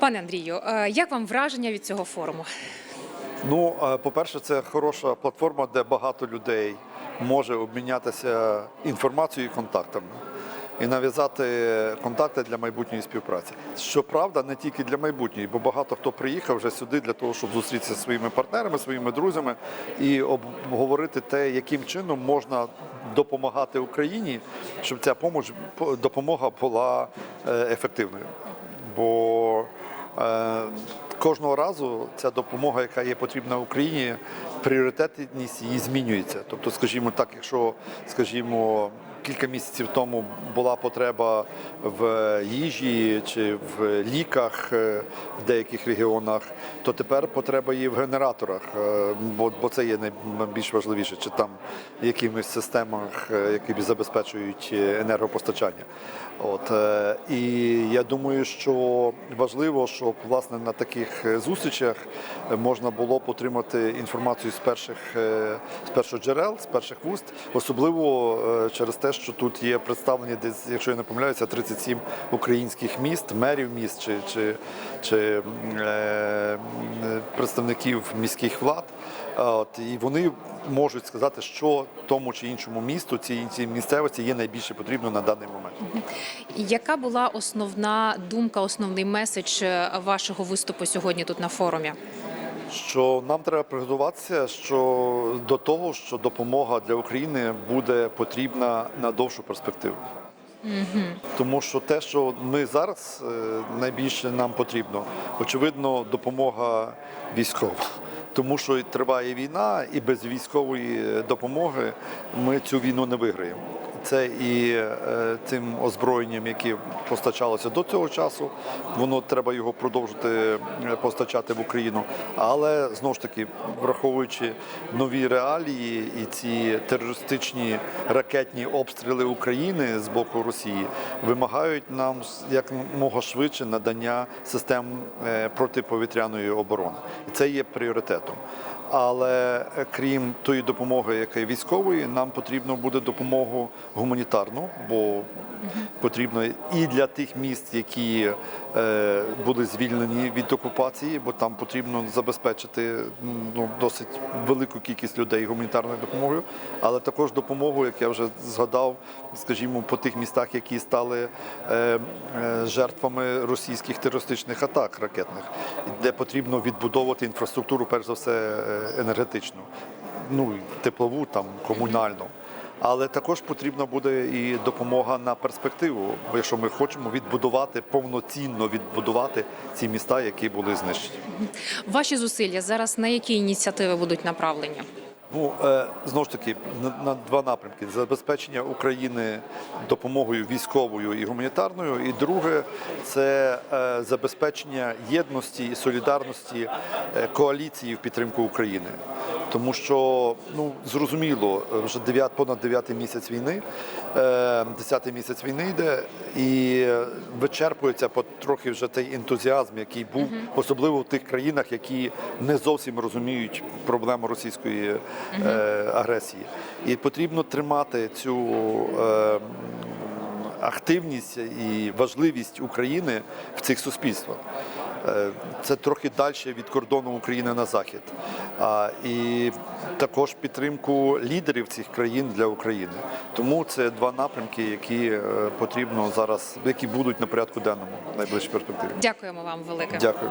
Пане Андрію, е, як вам враження від цього форуму? Ну, е, по-перше, це хороша платформа, де багато людей може обмінятися інформацією і контактами і нав'язати контакти для майбутньої співпраці. Щоправда, не тільки для майбутньої, бо багато хто приїхав вже сюди для того, щоб зустрітися зі своїми партнерами, своїми друзями і обговорити те, яким чином можна допомагати Україні, щоб ця допомога була е, ефективною. Бо кожного разу ця допомога, яка є потрібна Україні, пріоритетність її змінюється. Тобто, скажімо так, якщо скажімо. Кілька місяців тому була потреба в їжі чи в ліках е, в деяких регіонах, то тепер потреба є в генераторах, е, бо, це є найбільш важливіше, чи там якимись системах, е, які забезпечують енергопостачання. От і я думаю, що важливо, щоб власне на таких зустрічах можна було отримати інформацію з перших з перших джерел, з перших вуст, особливо через те, що тут є представлені десь, якщо я не помиляюся, 37 українських міст, мерів міст чи, чи, чи е, представників міських влад. От, і вони можуть сказати, що тому чи іншому місту, цій, цій місцевості є найбільше потрібно на даний момент. Яка була основна думка, основний меседж е, вашого виступу сьогодні тут на форумі? Що нам треба приготуватися що до того, що допомога для України буде потрібна на довшу перспективу. Тому що те, що ми зараз е, найбільше нам потрібно, очевидно, допомога військова. Тому що триває війна, і без військової допомоги ми цю війну не виграємо. Це і е, тим озброєнням, яке постачалося до цього часу, воно треба його продовжити е, постачати в Україну. Але знову ж таки, враховуючи нові реалії і ці терористичні ракетні обстріли України з боку Росії, вимагають нам якомога швидше надання систем е, протиповітряної оборони. І це є と。Але е, крім тої допомоги, яка є військової, нам потрібно буде допомогу гуманітарну, бо потрібно і для тих міст, які е, були звільнені від окупації, бо там потрібно забезпечити ну, досить велику кількість людей гуманітарною допомогою, але також допомогу, як я вже згадав, скажімо, по тих містах, які стали е, жертвами російських терористичних атак ракетних, де потрібно відбудовувати інфраструктуру, перш за все, енергетичну, ну теплову, там комунальну. Але також потрібна буде і допомога на перспективу, якщо ми хочемо відбудувати повноцінно відбудувати ці міста, які були знищені. Ваші зусилля зараз на які ініціативи будуть направлені? Ну е, знову ж таки на, два напрямки: забезпечення України допомогою військовою і гуманітарною, і друге це е, забезпечення єдності і солідарності е, коаліції в підтримку України. Тому що ну зрозуміло, вже 9, понад 9 місяць війни, е, 10 місяць війни йде, і вичерпується потрохи вже той ентузіазм, який був, особливо в тих країнах, які не зовсім розуміють проблему російської е, агресії. І потрібно тримати цю е, активність і важливість України в цих суспільствах. Е, Це трохи далі від кордону України на захід. А, і також підтримку лідерів цих країн для України. Тому це два напрямки, які е, потрібно зараз, які будуть на порядку денному в найближчій перспективі. Дякуємо вам велике. Дякую.